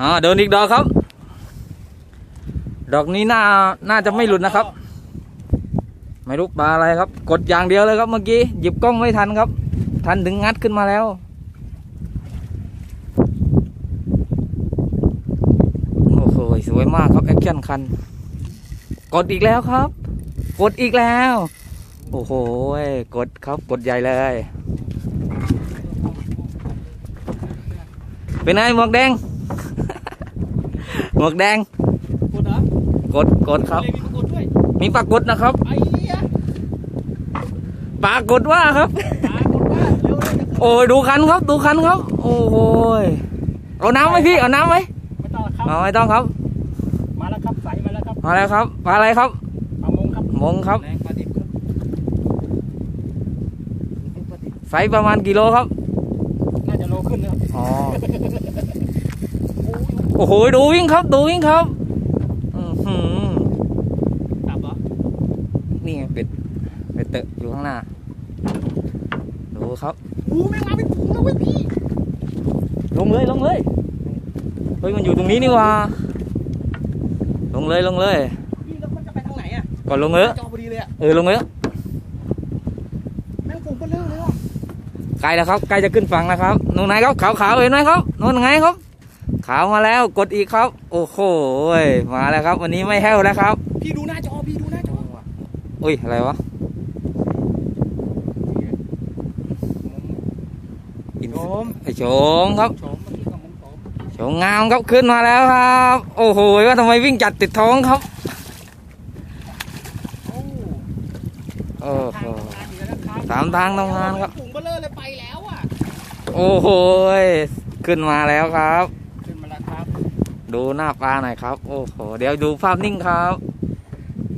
อ่าโดนอีกดอกครับ ดอกนี้น่าน่าจะไม่หลุดนะครับ ไม่รู้ปลาอะไรครับ กดอย่างเดียวเลยครับเมื่อกี้หยิบกล้องไม่ทันครับ ทันถึงงัดขึ้นมาแล้วโอ้โหสวยมากครับแอคชั่นคัน กดอีกแล้วครับ กดอีกแล้ว โอ้โหกดครับกดใหญ่เลยเป็นไงหมวกแดง หมวกแดง กดเหรอกดกดครับ เลยมีปรากฏด้วยมีปรากฏนะครับ ไอ้เหี้ยปรากฏว่าครับ ปรากฏว่าเร็วเลยจะโอ้ยดูคันครับ ดูคันครับ โอ้โหยเอาน้ำไหมพี่ เอาน้ำไหมไม่ต้องแล้วครับ เอาไม่ต้องครับมาแล้วครับใสมาแล้วครับมาแล้วครับปลาอะไรครับปลามงครับมงครับ แรงปลาดิบครับปลาดิบไซส์ประมาณกิโลครับ น่าจะโลขึ้นนะครับอ๋อ โอ้โห ดูวิ่งครับ ดูวิ่งครับอือหือตับเหรอ นี่ไงเป็ดเป็ดเตอะอยู่ข้างหน้า ดูครับโอ้แม่งมาเป็นถุงแล้วเว้ยพี่ ลงเลยลงเลย เฮ้ยมันอยู่ตรงนี้นี่หว่า ลงเลยลงเลย พี่แล้วมันจะไปทางไหนอะก่อนลงเลยจอพอดีเลยอะเออลงเลยแม่งผมก็เลิกเลยว่ะใกล้แล้วครับใกล้จะขึ้นฝั่งแล้วครับนู่นไหนครับขาวขาวๆเห็นไหมครับนู่นไงครับ ขาวมาแล้วกดอีกครับ โอ้โหยมาแล้วครับ วันนี้ไม่แห้วแล้วครับ พี่ดูหน้าจอพี่ดูหน้าจออุ้ยอะไรวะโฉมไอโฉงครับโฉมเมื่อกี้ก็มันโฉมโฉงงามครับขึ้นมาแล้วครับ โอ้โหว่าทำไมวิ่งจัดติดท้องครับโอ้โอ้โหทางทำงานอยู่แล้วนะครับสามทางทำงานครับถุงเบลเลอร์เลยไปแล้วอะโอ้โหขึ้นมาแล้วครับ ขึ้นมาแล้วครับ ดูหน้าปลาหน่อยครับ โอ้โห เดี๋ยวดูภาพนิ่งครับ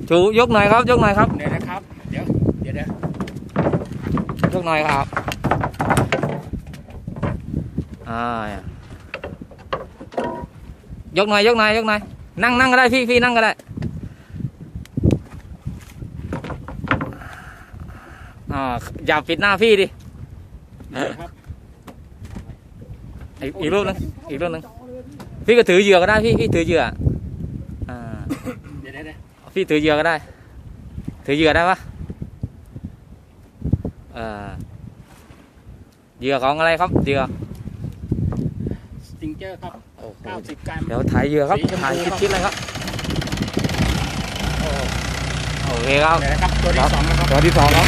ชูยกหน่อยครับ ยกหน่อยครับ เดี๋ยวนะครับ เดี๋ยว เดี๋ยวเดี๋ยวยกหน่อยครับอ่ายกหน่อย ยกหน่อย ยกหน่อย นั่งนั่งก็ได้พี่พี่นั่งก็ได้อ่าอย่าปิดหน้าพี่ดิครับอีกอีกรูปหนึงอีกรูปหนึง พี่ก็ถือเหยื่อก็ได้พี่พี่ถือเหยื่ออ่าเดี๋ยวเดี๋ยวเดี๋ยวพี่ถือเหยื่อก็ได้ ถือเหยื่อได้ปะเออเหยื่อของอะไรครับเหยื่อสติงเจอร์ครับโอ้โห90กรัมเดี๋ยวถ่ายเหยื่อครับสีชมพูถ่ายครับชิดๆเลยครับโอเคครับเดี๋ยวนะครับตัวที่สองนะครับตัวที่สองครับ